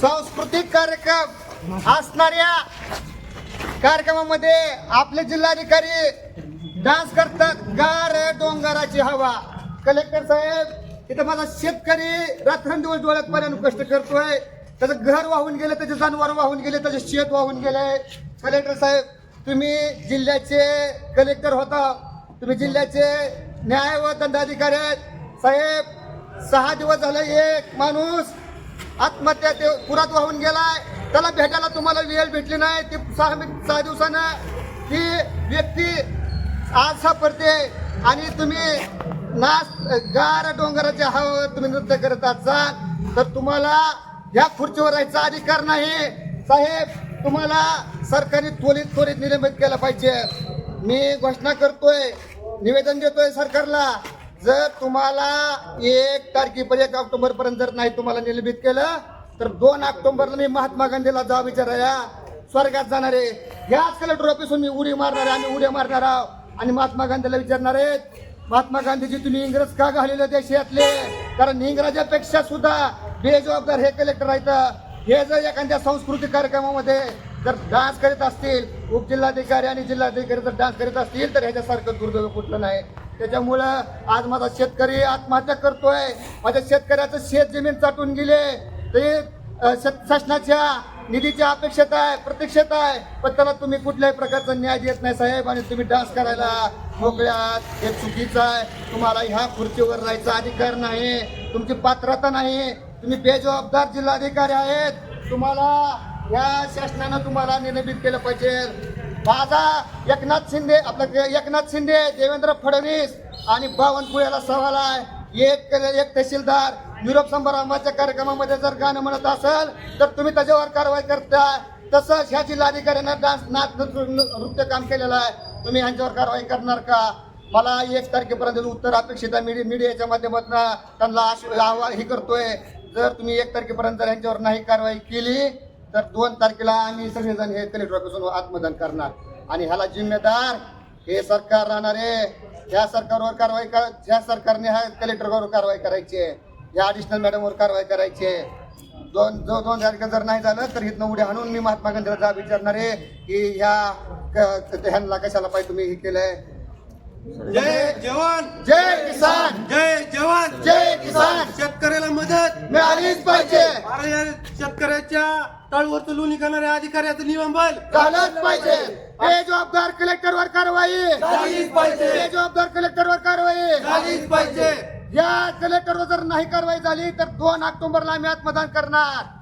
सांस्कृतिक कार्यक्रम असणाऱ्या कार्यक्रमामध्ये आपले जिल्हाधिकारी डान्स करतात. गार डोंगराची हवा. कलेक्टर साहेब इथं माझा शेतकरी रात्रंदिवस डोळ्यात पर्यंत कष्ट करतोय. त्याचं घर वाहून गेलं त्याचे जनावर वाहून गेले त्याचे शेत वाहून गेलंय कलेक्टर साहेब तुम्ही जिल्ह्याचे कलेक्टर होता. तुम्ही जिल्ह्याचे न्याय व दंडाधिकारी आहेत. साहेब सहा दिवस झाले एक माणूस आत्महत्या ते पुरात वाहून गेलाय. त्याला भेटायला तुम्हाला वेळ भेटली नाही. ती सहा सहा दिवसानं ती व्यक्ती आज सापडते आणि तुम्ही नाच गार डोंगराचे हवावर तुम्ही नृत्य करत असाल तर तुम्हाला या खुर्चीवर राहायचा अधिकार नाही. साहेब तुम्हाला सरकारी त्वरित त्वरित निलंबित केलं पाहिजे. मी घोषणा करतोय निवेदन देतोय सरकारला. जर तुम्हाला एक तारखेपर्यंत एक ऑक्टोबर पर्यंत जर नाही तुम्हाला निलंबित केलं तर दोन ऑक्टोबरला मी महात्मा गांधीला जा विचाराया स्वर्गात जाणार आहे. याच कलेक्टर ऑफिसून मी उडी मारणार आहे आम्ही उड्या मारणार आहोत. आणि महात्मा गांधीला विचारणार आहेत महात्मा गांधीजी तुम्ही इंग्रज का घालेले देशातले कारण इंग्रजापेक्षा सुद्धा बेजबाबदार हे कलेक्टर आहेत. हे जर एखाद्या सांस्कृतिक कार्यक्रमामध्ये जर डान्स करीत असतील उपजिल्हाधिकारी आणि जिल्हाधिकारी जर डान्स करीत असतील तर ह्याच्यासारखं दुर्दैव कुठलं नाही. त्याच्यामुळं आज माझा शेतकरी आत्महत्या करतोय. माझ्या शेतकऱ्याचं शेत जमीन चाटून गेले. ते शेत- शासनाच्या निधीची अपेक्षेत आहे प्रतीक्षेत आहे. पण त्याला तुम्ही कुठल्याही प्रकारचा न्याय देत नाही साहेब आणि तुम्ही डान्स करायला मोकळ्यात. हे चुकीचं आहे. तुम्हाला ह्या खुर्चीवर राहायचा अधिकार नाही. तुमची पात्रता नाही. तुम्ही बेजबाबदार जिल्हाधिकारी आहेत. तुम्हाला या शासनानं तुम्हाला निलंबित केलं पाहिजे. माझा एकनाथ शिंदे आपला एकनाथ शिंदे देवेंद्र फडणवीस आणि बावनकुळ्याला सवाल आहे. एक एक तहसीलदार. निरोप समारंभाच्या कार्यक्रमामध्ये जर गाणं म्हणत असेल तर तुम्ही त्याच्यावर कारवाई करता. तसंच ह्या जिल्हाधिकाऱ्यांना डान्स नाच नृत्य नृत्य काम केलेलं आहे. तुम्ही ह्यांच्यावर कारवाई करणार का? मला एक तारखेपर्यंत उत्तर अपेक्षित आहे. मीडिया मीडियाच्या माध्यमातून त्यांना आश अहवाल हे करतोय. जर तुम्ही एक तारखेपर्यंत जर यांच्यावर नाही कारवाई केली तर दोन तारखेला आम्ही सगळेजण हे कलेक्टर ऑफिसून आत्मदान करणार. आणि ह्याला जिम्मेदार हे सरकार राहणार आहे. ह्या सरकारवर कारवाई कर ह्या सरकारने ह्या कलेक्टरवर कारवाई करायची आहे. या ॲडिशनल मॅडमवर कारवाई करायची आहे. दोन जो दोन तारखेला जर नाही झालं तर इथनं उड्या हाणून मी महात्मा गांधीला जा विचारणार आहे की ह्या ह्यांना कशाला पाहिजे तुम्ही हे केलंय? जय जवान! जय किसान! जय जवान! जय किसान! शेतकऱ्याला मदत! मिळालीच पाहिजे! शेतकऱ्याच्या तळवरचं लोणी करणाऱ्या अधिकाऱ्याचं निलंबन झालंच पाहिजे. बेजबाबदार कलेक्टरवर कारवाई. झालीच पाहिजे. बेजबाबदार कलेक्टरवर कारवाई. झालीच पाहिजे. या कलेक्टरवर जर नाही कारवाई झाली तर दोन ऑक्टोबरला आम्ही आत्मदान करणार.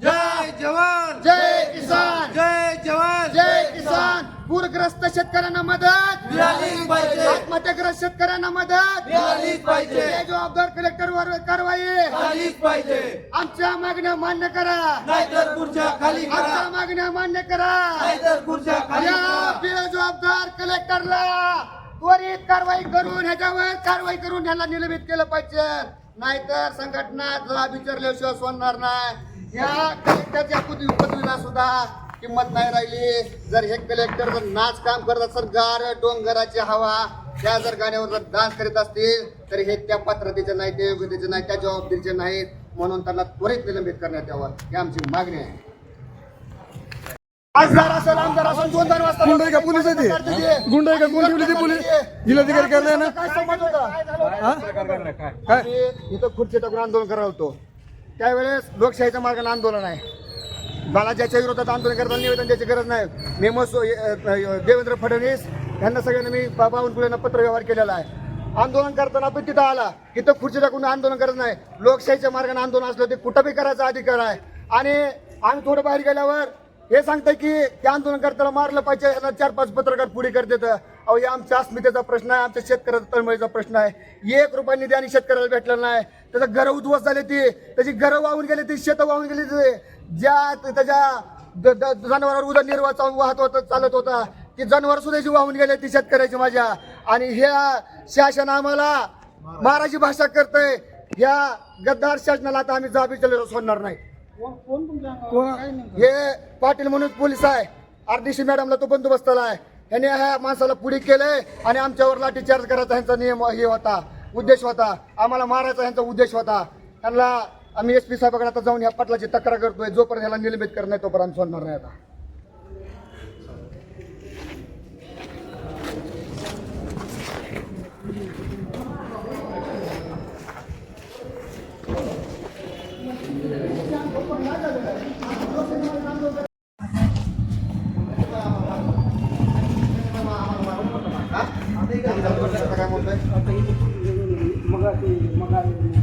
जय जवान! जय किसान! जय जवान! जय किसान! पूरग्रस्त शेतकऱ्यांना मदत! मिळालीच पाहिजे! आत्महत्याग्रस्त शेतकऱ्यांना मदत! मिळालीच पाहिजे! जबाबदार कलेक्टरवर कारवाई! झालीच पाहिजे! आमच्या मागण्या मान्य करा! नाहीतर खुर्च्या खाली करा! आमच्या मागण्या मान्य करा! नाहीतर खुर्च्या खाली या करा! बेजबाबदार कलेक्टरला त्वरित कारवाई करून ह्याच्यावर कारवाई करून ह्याला निलंबित केलं पाहिजे! नाहीतर संघटना विचारल्याशिवाय सोडणार नाही! या कलेक्टरच्या पदवी पदवीला सुद्धा किंमत नाही राहिली. जर हे कलेक्टर जर नाच काम करत असेल गार डोंगराची हवा त्या जर गाण्यावर जर डान्स करीत असतील तर हे त्या पात्रतेचे नाही ते योग्यतेचे नाही त्या जबाबदारीचे नाहीत. म्हणून त्यांना त्वरित निलंबित करण्यात यावं ही आमची मागणी आहे. खासदार असेल आमदार असेल दोन दोन वाजता गुंड आहे का? पोलीस आहे ते? गुंड आहे का? कोण ठेवली ती पोलीस? जिल्हाधिकारी कार्यालय ना काय हा? इथं खुर्ची टाकून आंदोलन करत होतो. त्यावेळेस लोकशाहीच्या मार्गाने आंदोलन आहे. मला ज्याच्या विरोधात आंदोलन करताना निवेदन द्यायची गरज नाही. मी सो- देवेंद्र फडणवीस यांना सगळ्यांना मी बा- बावनकुळेंना पत्र व्यवहार केलेला आहे. आंदोलन करताना पण तिथं आला. तिथं खुर्ची टाकून आंदोलन करत नाही. लोकशाहीच्या मार्गाने आंदोलन असलं ते कुठं बी करायचा अधिकार आहे. आणि आम्ही थोडं बाहेर गेल्यावर हे सांगतंय की ते आंदोलन करताना मारलं पाहिजे यांना चार पाच पत्रकार पुढे करतात. अहो हे आमच्या अस्मितेचा प्रश्न आहे आमच्या शेतकऱ्याचा तळमळीचा प्रश्न आहे. एक रुपया निधी आणि शेतकऱ्याला भेटलेला नाही. त्याचं घरं उद्ध्वस्त झाले ती त्याची घरं वाहून गेली ती शेतं वाहून गेली ती. ज्या त्याच्या जनावरांवर उदरनिर्वाह चालू वाहत होता चालत होता ती जनावर सुद्धा जी वाहून गेले ती शेतकऱ्याची माझ्या. आणि ह्या शासन आम्हाला महाराजी भाषा करतय. ह्या गद्दार शासनाला आता आम्ही जाबी चलेलो सोडणार नाही. हे पाटील म्हणून पोलीस आहे. आरडीसी मॅडमला तो बंदोबस्ताला आहे यांनी ह्या माणसाला पुढे केलंय आणि आमच्यावर लाठीचार्ज करायचा ह्यांचा नियम हे होता उद्देश होता. आम्हाला मारायचा ह्यांचा उद्देश होता. त्यांना आम्ही एस पी साहेबाकडे आता जाऊन ह्या पटलाची तक्रार करतोय जोपर्यंत ह्याला निलंबित करणार नाही तोपर्यंत आम्ही सोडणार नाही आता. Magkano? Magkano? Magkano?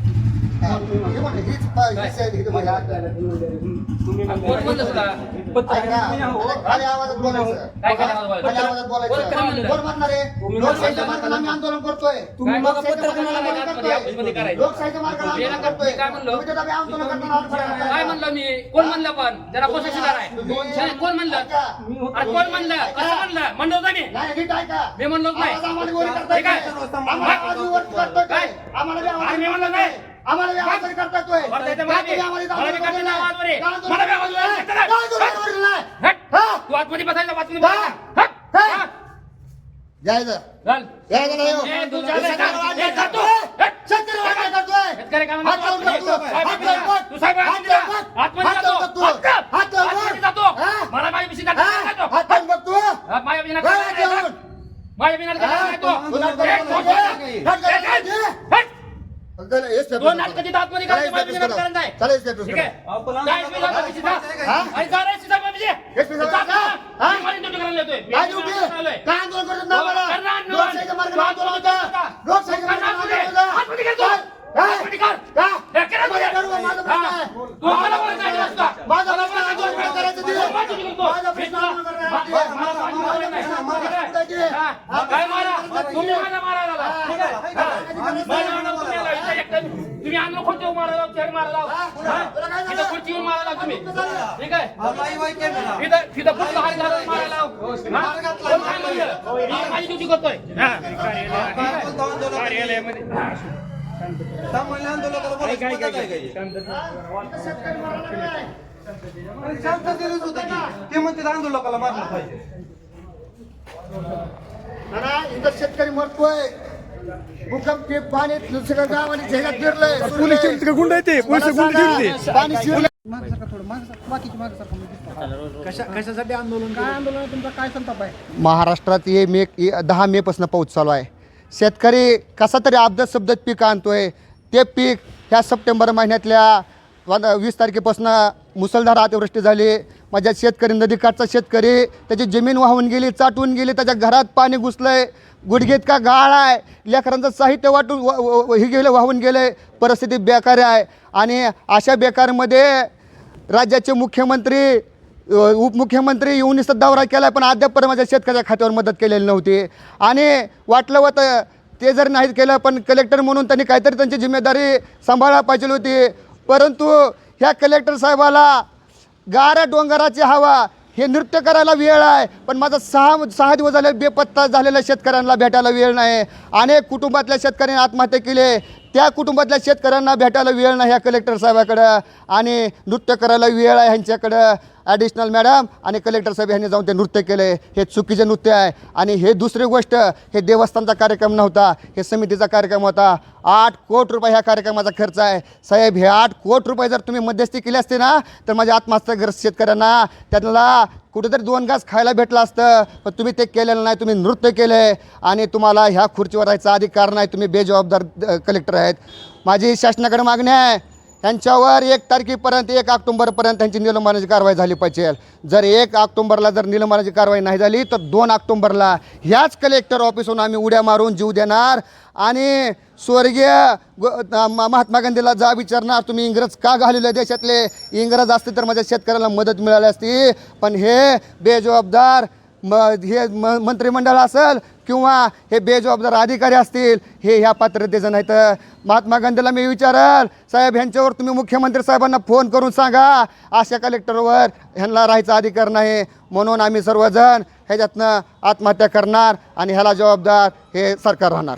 काय हीच हीच आहे इथं माझ्या कोण म्हणलं तुला ऐका, खाली आवाजात बोलायचं. काय खाली आवाजात बोलायचं? खाली आवाजात कोण म्हणणार आहे? लोकशाहीच्या मार्गाने आम्ही आंदोलन करतोय तुम्ही मग लोकशाहीच्या पत्रकार मार्गाने आंदोलन काय करतोय. करायचं? लोकशाहीच्या मार्गाने मी आंदोलन काय करतोय. काय म्हणलो? तुम्ही आम्ही आंदोलन करताना काय म्हणलं मी कोण म्हणलं पण जरा कोशाशीदार आहे कोण म्हणलं अरे कोण म्हणलं कसं म्हणलं म्हणलं होतं मी नाही, नीट ऐका. मी म्हणलोच नाही आवाज आम्हाला वर करताय ठीक आहे. काय? आम्हाला आवाज वर करतोय काय? आम्हाला बी आवाज अरे मी म्हणलं नाही. आम्हाला बी आवाज वर करताय तो. बरं, त्याच्या मला काय तुम्ही आम्हाला इथं मला बी आंदोलन करताय ना करताय? आवाज वर आहे. काय आंदोलन मला बी आवाज वर आहे. करताय? काय आंदोलन करताय? हट. हा? तू आतमध्ये बसायचं आतमध्ये हा? बसायचं हट. हा? हा. जायचं. चल. जायचं नाही हो. ए, तू चालला का? शेतकरी ए, जा तू. वाजवा. हट. शेतकरी वाजवा करतोय. शेतकरी काय हात लावून म्हणतो? बघ तू. साहेब, हात लावून बघ. तू साहेब हात आतमध्ये लावून जा. बघ. आतमध्ये हात जातो. लावून बघ तू. हात कर. हात लावून बघ. आतमध्ये जातो. हा? मला माझ्या पिशी हा? जातो हात लावून बघ तू. माझ्या बिना चला, हे स्टेप दोन. नाटकाची करायची, हे माझ्या स्टेप बिना करा. करायचं नाही. चला, हे स्टेप ठीक. आहे काय मी जातो पिशी जा. हा? आणि जा रे, सीधा बाबीजी. हे स्टेप करा. जा, हा? मी माझी ड्युटी करायला येतोय. मी काय ड्युटी? ड्युटी करायला येतोय. काय आंदोलन करत नाही हो, मला? करणार आंदोलन. लोकशाहीच्या मार्गाने आंदोलन होतं. लोकशाहीच्या करणार मार्गाने आंदोलन. आंदोलन होतं. आतमध्ये कर तू. काय? आतमध्ये कर. का? हे केलं माझा तुझे. प्रश्न आहे, माझा प्रश्न आहे. तू मला बोलायचं आहे का? माझा प्रश्न आहे, आंदोलन काय करायचं ते? माझा ड्युटी करतो. माझा प्रश्न आहे, आंदोलन करायचं ते. मा- मा- मा- मा- माझा प्रश्न आहे, माझा प्रश्न आहे. हा. काय मारा तुम्ही मला लावा. ठीक आहे? हा. मला म्हणा तुम्ही तुम्ही आणलं खुर्चीवर मारायला चेअर मारायला हा? तुला काय इथं झालं? खुर्चीवर मारायला तुम्ही. ठीक आहे? बाई बाई केलं तिथं तिथं कुठलं हात घालून मारायला हा? कोण काय म्हणलं? मी माझी ड्युटी करतोय. हा. कार्यालयामध्ये. ते म्हणते आंदोलकाला मारलं पाहिजे. नाना, इथं शेतकरी मरतोय. भूकंप ते पाणी सगळं गावाने झेल्यात फिरलंय. पोलीस स्टेशन का गुंड आहे ते. पोलीस गुंड ठेवली ते पाणी शिरलंय. कशासाठी आंदोलन काय आंदोलन? आहे तुमचा काय संताप आहे? महाराष्ट्रात ये मे दहा मे पासून पाऊस चालू आहे. शेतकरी कसा तरी अब्दत शब्दात पीक आणतोय. ते पीक ह्या सप्टेंबर महिन्यातल्या वन- वीस तारखेपासून मुसळधार अतिवृष्टी झाली. माझ्या शेतकरी नदीकाठचा शेतकरी त्याची जमीन वाहून गेली चाटून गेली त्याच्या घरात पाणी घुसलं आहे गुडघेत का गाळ आहे लेकरांचं साहित्य वाटून व- हे गेलं वाहून गेलं आहे परिस्थिती बेकार आहे. आणि अशा बेकारमध्ये राज्याचे मुख्यमंत्री उपमुख्यमंत्री येऊन दौरा केला पण अद्याप माझ्या शेतकऱ्याच्या खात्यावर मदत केलेली नव्हती. आणि वाटलं होतं ते जर नाही केलं पण कलेक्टर म्हणून त्यांनी काहीतरी त्यांची जिम्मेदारी सांभाळा पाहिजे होती. परंतु ह्या कलेक्टर साहेबाला गारा डोंगराची हवा. हे नृत्य करायला वेळ आहे. पण माझा सहा सहा दिवस झाले बेपत्ता झालेल्या शेतकऱ्यांना भेटायला वेळ नाही. अनेक कुटुंबातल्या शेतकऱ्यांनी आत्महत्या केली. त्या कुटुंबातल्या शेतकऱ्यांना भेटायला वेळ नाही ह्या कलेक्टर साहेबाकडं. आणि नृत्य करायला वेळ आहे ह्यांच्याकडं. ॲडिशनल मॅडम आणि कलेक्टर साहेब यांनी जाऊन ते नृत्य केले हे चुकीचे नृत्य आहे. आणि हे दुसरी गोष्ट हे देवस्थानचा कार्यक्रम नव्हता. हे समितीचा कार्यक्रम होता. आठ कोट रुपये ह्या कार्यक्रमाचा खर्च आहे. साहेब हे आठ कोट रुपये जर तुम्ही मध्यस्थी केली असते ना तर माझ्या आत्महत्याग्रस्त शेतकऱ्यांना त्यांना कुठेतरी दोन घास खायला भेटलं असतं. पण तुम्ही ते केलेलं नाही. तुम्ही नृत्य केलं आहे आणि तुम्हाला ह्या खुर्चीवर राहायचा अधिकार नाही. तुम्ही बेजबाबदार कलेक्टर आहेत. माझी शासनाकडे मागणी आहे. यांच्यावर एक तारखेपर्यंत एक ऑक्टोंबरपर्यंत त्यांची निलंबनाची कारवाई झाली पाहिजे. जर एक ऑक्टोंबरला जर निलंबनाची कारवाई नाही झाली तर दोन ऑक्टोंबरला ह्याच कलेक्टर ऑफिसहून आम्ही उड्या मारून जीव देणार. आणि स्वर्गीय म- महात्मा गांधीला जा विचारणार तुम्ही इंग्रज का घालवले देशातले? इंग्रज असते तर माझ्या शेतकऱ्याला मदत मिळाली असती. पण हे बेजबाबदार म हे म मंत्रिमंडळ असेल किंवा हे बेजबाबदार अधिकारी असतील हे ह्या पात्रतेचं नाही तर महात्मा गांधीला मी विचारल साहेब ह्यांच्यावर तुम्ही मुख्यमंत्री साहेबांना फोन करून सांगा अशा कलेक्टरवर ह्यांना राहायचा अधिकार नाही म्हणून आम्ही सर्वजण ह्याच्यातनं आत्महत्या करणार आणि ह्याला जबाबदार हे सरकार राहणार.